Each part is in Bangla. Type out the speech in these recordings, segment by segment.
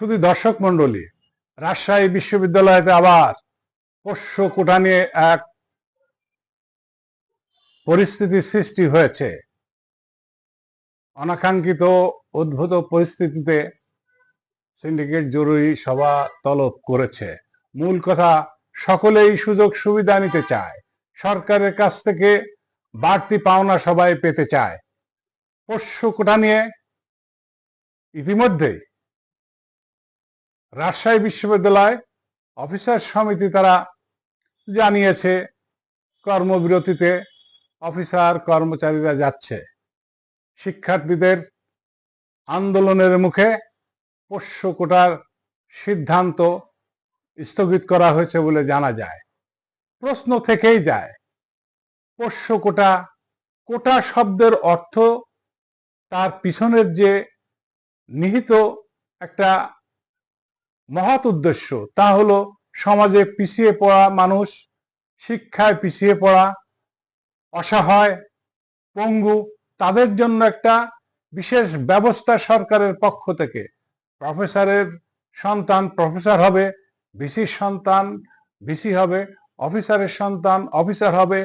শুধু দর্শক মন্ডলী রাজশাহী বিশ্ববিদ্যালয়তে আবার পোষ্য কোটা নিয়ে এক পরিস্থিতির সৃষ্টি হয়েছে। অনাকাঙ্ক্ষিত উদ্ভূত পরিস্থিতিতে সিন্ডিকেট জরুরি সভা তলব করেছে। মূল কথা, সকলেই সুযোগ সুবিধা নিতে চায়। সরকারের কাছ থেকে বাড়তি পাওনা সবাই পেতে চায়। পোষ্য কোটা নিয়ে ইতিমধ্যেই রাজশাহী বিশ্ববিদ্যালয় অফিসার সমিতি তারা জানিয়েছে কর্মবিরতিতে অফিসার কর্মচারীরা যাচ্ছে। শিক্ষার্থীদের আন্দোলনের মুখে পোষ্য কোটার সিদ্ধান্ত স্থগিত করা হয়েছে বলে জানা যায়। প্রশ্ন থেকেই যায়, পোষ্য কোটা কোটা শব্দের অর্থ তার পিছনের যে নিহিত একটা মহৎ উদ্দেশ্য। তা হলো, সমাজে পিছিয়ে পড়া মানুষ, শিক্ষায় পিছিয়ে পড়া, অসহায়, পঙ্গু, তাদের জন্য একটা বিশেষ ব্যবস্থা সরকারের পক্ষ থেকে। প্রফেসরের সন্তান প্রফেসর হবে, ভিসির সন্তান ভিসি হবে, অফিসারের সন্তান অফিসার হবে,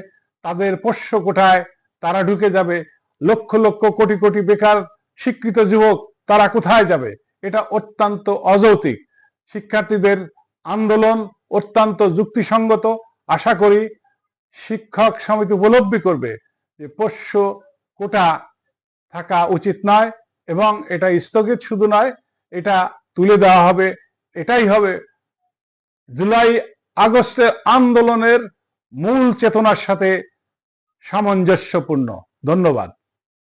তাদের পোষ্য কোঠায় তারা ঢুকে যাবে। লক্ষ লক্ষ কোটি কোটি বেকার, শিক্ষিত যুবক তারা কোথায় যাবে? এটা অত্যন্ত অযৌক্তিক। শিক্ষার্থীদের আন্দোলন অত্যন্ত যুক্তিসঙ্গত। আশা করি শিক্ষক সমিতি উপলব্ধি করবে যে পোষ্য কোটা থাকা উচিত নয় এবং এটা স্থগিত শুধু নয়, এটা তুলে দেওয়া হবে। এটাই হবে জুলাই আগস্টের আন্দোলনের মূল চেতনার সাথে সামঞ্জস্যপূর্ণ। ধন্যবাদ।